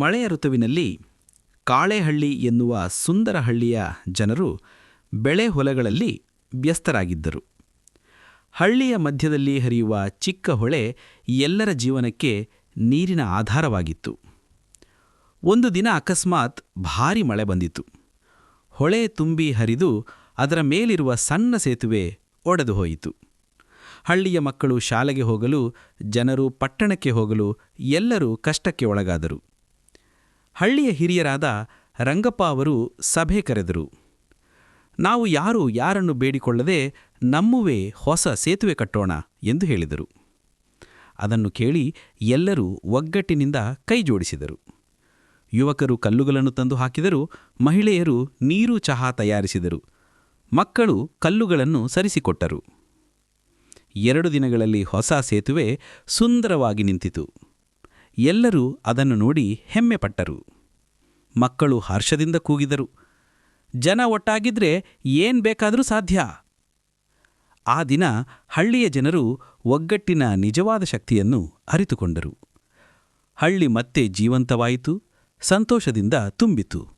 ಮಳೆಯ ಋತುವಿನಲ್ಲಿ ಕಾಳೆಹಳ್ಳಿ ಎನ್ನುವ ಸುಂದರ ಹಳ್ಳಿಯ ಜನರು ಬೆಳೆ ಹೊಲಗಳಲ್ಲಿ ವ್ಯಸ್ತರಾಗಿದ್ದರು. ಹಳ್ಳಿಯ ಮಧ್ಯದಲ್ಲಿ ಹರಿಯುವ ಚಿಕ್ಕ ಹೊಳೆ ಎಲ್ಲರ ಜೀವನಕ್ಕೆ ನೀರಿನ ಆಧಾರವಾಗಿತ್ತು. ಒಂದು ದಿನ ಅಕಸ್ಮಾತ್ ಭಾರಿ ಮಳೆ ಬಂದಿತು ಹೊಳೆ ತುಂಬಿ ಹರಿದು ಅದರ ಮೇಲಿರುವ ಸಣ್ಣ ಸೇತುವೆ ಒಡೆದು ಹೋಯಿತು. ಹಳ್ಳಿಯ ಮಕ್ಕಳು ಶಾಲೆಗೆ ಹೋಗಲು, ಜನರು ಪಟ್ಟಣಕ್ಕೆ ಹೋಗಲು ಎಲ್ಲರೂ ಕಷ್ಟಕ್ಕೆ ಒಳಗಾದರು. ಹಳ್ಳಿಯ ಹಿರಿಯರಾದ ರಂಗಪ್ಪ ಅವರು ಸಭೆ ಕರೆದರು. ನಾವು ಯಾರು ಯಾರನ್ನು ಬೇಡಿಕೊಳ್ಳದೆ ನಮ್ಮುವೇ ಹೊಸ ಸೇತುವೆ ಕಟ್ಟೋಣ ಎಂದು ಹೇಳಿದರು. ಅದನ್ನು ಕೇಳಿ ಎಲ್ಲರೂ ಒಗ್ಗಟ್ಟಿನಿಂದ ಕೈಜೋಡಿಸಿದರು ಯುವಕರು ಕಲ್ಲುಗಳನ್ನು ತಂದು ಹಾಕಿದರು, ಮಹಿಳೆಯರು ನೀರು ಚಹಾ ತಯಾರಿಸಿದರು, ಮಕ್ಕಳು ಕಲ್ಲುಗಳನ್ನು ಸರಿಸಿಕೊಟ್ಟರು. ಎರಡು ದಿನಗಳಲ್ಲಿ ಹೊಸ ಸೇತುವೆ ಸುಂದರವಾಗಿ ನಿಂತಿತು. ಎಲ್ಲರೂ ಅದನ್ನು ನೋಡಿ ಹೆಮ್ಮೆಪಟ್ಟರು. ಮಕ್ಕಳು ಹರ್ಷದಿಂದ ಕೂಗಿದರು. ಜನ ಒಟ್ಟಾಗಿದ್ರೆ ಏನ್ ಬೇಕಾದರೂ ಸಾಧ್ಯ. ಆ ದಿನ ಹಳ್ಳಿಯ ಜನರು ಒಗ್ಗಟ್ಟಿನ ನಿಜವಾದ ಶಕ್ತಿಯನ್ನು ಅರಿತುಕೊಂಡರು. ಹಳ್ಳಿ ಮತ್ತೆ ಜೀವಂತವಾಯಿತು, ಸಂತೋಷದಿಂದ ತುಂಬಿತು.